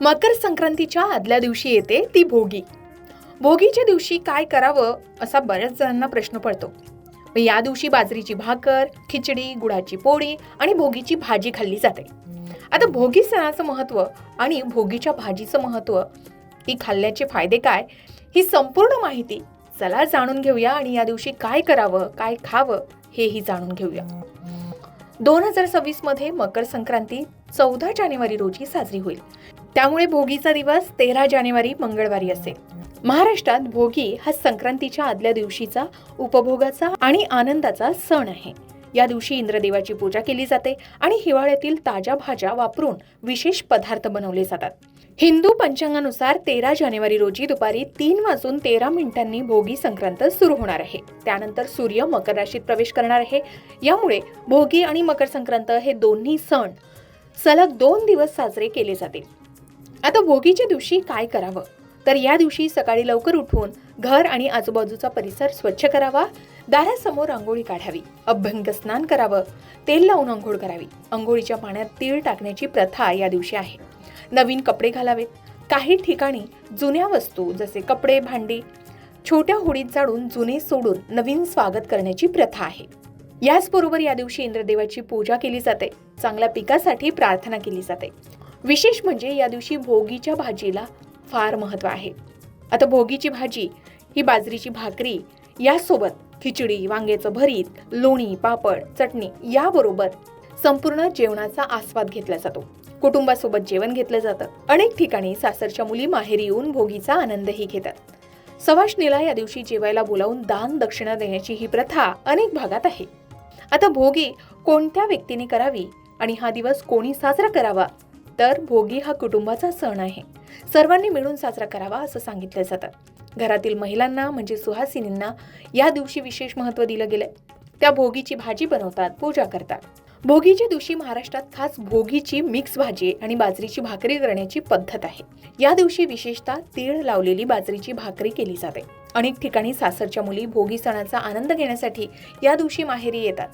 मकर संक्रांतीच्या आदल्या दिवशी येते ती भोगी. भोगीच्या दिवशी काय करावं असा बऱ्याच जणांना प्रश्न पडतो. या दिवशी बाजरीची भाकर खिचडी गुळाची पोळी आणि भोगीची भाजी खाल्ली जाते. आता भोगी सणाचं महत्त्व आणि भोगीच्या भाजीचं महत्त्व ती खाल्ल्याचे फायदे काय ही संपूर्ण माहिती चला जाणून घेऊया आणि या दिवशी काय करावं काय खावं हेही जाणून घेऊया. दोन हजार सव्वीसमध्ये मकर संक्रांती चौदा जानेवारी रोजी साजरी होईल. त्यामुळे भोगीचा दिवस तेरा जानेवारी मंगळवारी असेल. महाराष्ट्रात भोगी हा संक्रांतीच्या आदल्या दिवशीचा उपभोगाचा आणि आनंदाचा सण आहे. या दिवशी इंद्रदेवाची पूजा केली जाते आणि हिवाळ्यातील ताज्या भाज्या वापरून विशेष पदार्थ बनवले जातात. हिंदू पंचांगानुसार तेरा जानेवारी रोजी दुपारी तीन वाजून तेरा मिनिटांनी भोगी संक्रांत सुरू होणार आहे. त्यानंतर सूर्य मकर राशीत प्रवेश करणार आहे. यामुळे भोगी आणि मकर संक्रांत हे दोन्ही सण सलग दोन दिवस साजरे केले जातील. आता भोगीच्या दिवशी काय करावं? तर या दिवशी सकाळी लवकर उठून घर आणि आजूबाजूचा परिसर स्वच्छ करावा दारासमोर आंघोळी काढावी अभ्यंग स्नान करावं तेल लावून आंघोळ करावी. आंघोळीच्या पाण्यात तीळ टाकण्याची प्रथा या दिवशी आहे. नवीन कपडे घालावेत. काही ठिकाणी जुन्या वस्तू जसे कपडे भांडी छोट्या होडीत जाडून जुने सोडून नवीन स्वागत करण्याची प्रथा आहे. याचबरोबर या दिवशी इंद्रदेवाची पूजा केली जाते. चांगल्या पिकासाठी प्रार्थना केली जाते. विशेष म्हणजे या दिवशी भोगीच्या भाजीला फार महत्त्व आहे. आता भोगीची भाजी ही बाजरीची भाकरी यासोबत खिचडी वांग्याचं भरीत लोणी पापड चटणी याबरोबर संपूर्ण जेवणाचा आस्वाद घेतला जातो. कुटुंबासोबत जेवण घेतलं जातं. अनेक ठिकाणी सासरच्या मुली माहेरी येऊन भोगीचा आनंदही घेतात. सवाष्णीला या दिवशी जेवायला बोलावून दान दक्षिणा देण्याची ही प्रथा अनेक भागात आहे. आता भोगी कोणत्या व्यक्तीने करावी आणि हा दिवस कोणी साजरा करावा तर भोगी हा कुटुंबाचा सण आहे. सर्वांनी मिळून साजरा करावा असं सांगितलं जातं. घरातील महिलांना म्हणजे सुहासिनींना या दिवशी विशेष महत्त्व दिलं गेलंय. त्या भोगीची भाजी बनवतात पूजा करतात. भोगीच्या दिवशी महाराष्ट्रात खास भोगीची मिक्स भाजी आणि बाजरीची भाकरी करण्याची पद्धत आहे. या दिवशी विशेषतः तीळ लावलेली बाजरीची भाकरी केली जाते. अनेक ठिकाणी सासरच्या मुली भोगी सणाचा आनंद घेण्यासाठी या दिवशी माहेरी येतात.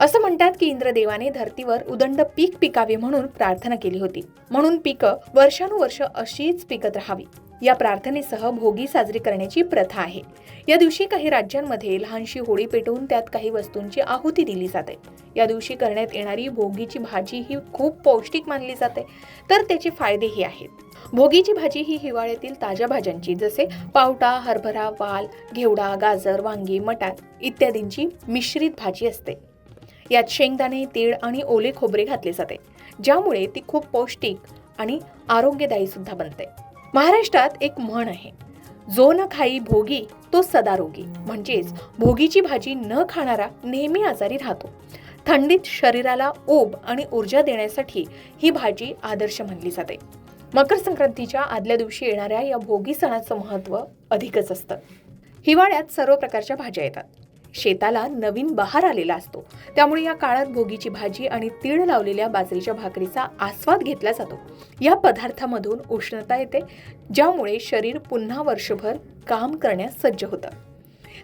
असं म्हणतात की इंद्रदेवाने धर्तीवर उदंड पीक पिकावे म्हणून प्रार्थना केली होती. म्हणून पिकं वर्षानुवर्ष अशीच पिकत राहावी. या प्रार्थनेसह भोगी साजरी करण्याची प्रथा आहे. या दिवशी काही राज्यांमध्ये लहानशी होळी पेटवून त्यात काही वस्तूंची आहुती दिली जाते. या दिवशी करण्यात येणारी भोगीची भाजी ही खूप पौष्टिक मानली जाते. तर त्याचे फायदेही आहेत. भोगीची भाजी ही हिवाळ्यातील ताज्या भाज्यांची जसे पावटा हरभरा वाल घेवडा गाजर वांगी मटार इत्यादींची मिश्रित भाजी असते. यात शेंगदाणे तीळ आणि ओले खोबरे घातले जाते ज्यामुळे ती खूप पौष्टिक आणि आरोग्यदायी सुद्धा बनते. महाराष्ट्रात एक म्हण आहे जो न खाई भोगी तो सदा रोगी. म्हणजेच भोगीची भाजी न खाणारा नेहमी आजारी राहतो. थंडीत शरीराला ओब आणि ऊर्जा देण्यासाठी ही भाजी आदर्श मानली जाते. मकर संक्रांतीच्या आदल्या दिवशी येणाऱ्या या भोगी सणाचं महत्त्व अधिकच असतं. हिवाळ्यात सर्व प्रकारच्या भाज्या येतात. शेताला नवीन बहार आलेला असतो. त्यामुळे या काळात भोगीची भाजी आणि तीळ लावलेल्या बाजरीच्या भाकरीचा आस्वाद घेतला जातो. या पदार्थामधून उष्णता येते ज्यामुळे शरीर पुन्हा वर्षभर काम करण्यास सज्ज होतं.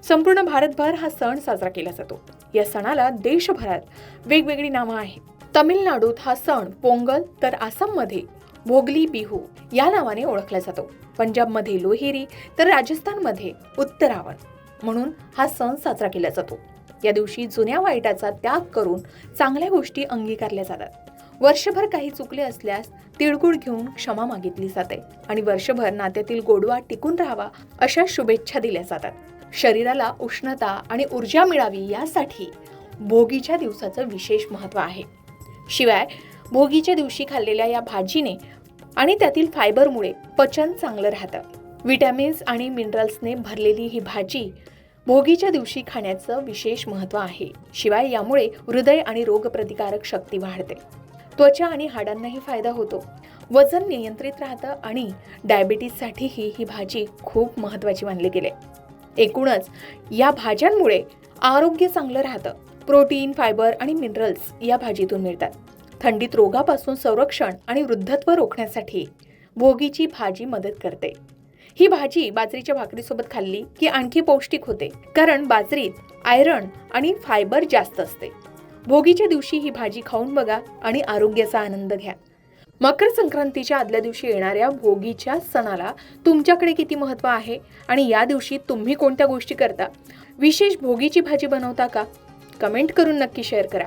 संपूर्ण भारतभर हा सण साजरा केला जातो. या सणाला देशभरात वेगवेगळी नावं आहेत. तमिळनाडूत हा सण पोंगल तर आसाममध्ये भोगली बिहू या नावाने ओळखला जातो. पंजाबमध्ये लोहेरी तर राजस्थानमध्ये उत्तरावण. म्हणून हा सण साजरा केला जातो. या दिवशी जुन्या वाईटाचा त्याग करून चांगल्या गोष्टी अंगीकारल्या जातात. वर्षभर काही चुकले असल्यास तिळगुळ घेऊन क्षमा मागितली जाते आणि वर्षभर नात्यातील गोडवा टिकून राहावा अशा शुभेच्छा दिल्या जातात. शरीराला उष्णता आणि ऊर्जा मिळावी यासाठी भोगीच्या दिवसाचं विशेष महत्त्व आहे. शिवाय भोगीच्या दिवशी खाल्लेल्या या भाजीने आणि त्यातील फायबरमुळे पचन चांगलं राहतं. विटॅमिन्स आणि मिनरल्सने भरलेली ही भाजी भोगीच्या दिवशी खाण्याचं विशेष महत्त्व आहे. शिवाय यामुळे हृदय आणि रोगप्रतिकारक शक्ती वाढते. त्वचा आणि हाडांनाही फायदा होतो. वजन नियंत्रित राहतं आणि डायबिटीजसाठीही ही भाजी खूप महत्त्वाची मानली गेली. एकूणच या भाज्यांमुळे आरोग्य चांगलं राहतं. प्रोटीन फायबर आणि मिनरल्स या भाजीतून मिळतात. थंडीत रोगापासून संरक्षण आणि वृद्धत्व रोखण्यासाठी भोगीची भाजी मदत करते. ही भाजी बाजरीच्या भाकरीसोबत खाल्ली की आणखी पौष्टिक होते. कारण बाजरीत आयरन आणि फायबर जास्त असते. भोगीच्या दिवशी ही भाजी खाऊन बघा आणि आरोग्याचा आनंद घ्या. मकर संक्रांतीच्या आदल्या दिवशी येणाऱ्या भोगीच्या सणाला तुमच्याकडे किती महत्त्व आहे? आणि या दिवशी तुम्ही कोणत्या गोष्टी करता? विशेष भोगीची भाजी बनवता का? कमेंट करून नक्की शेअर करा.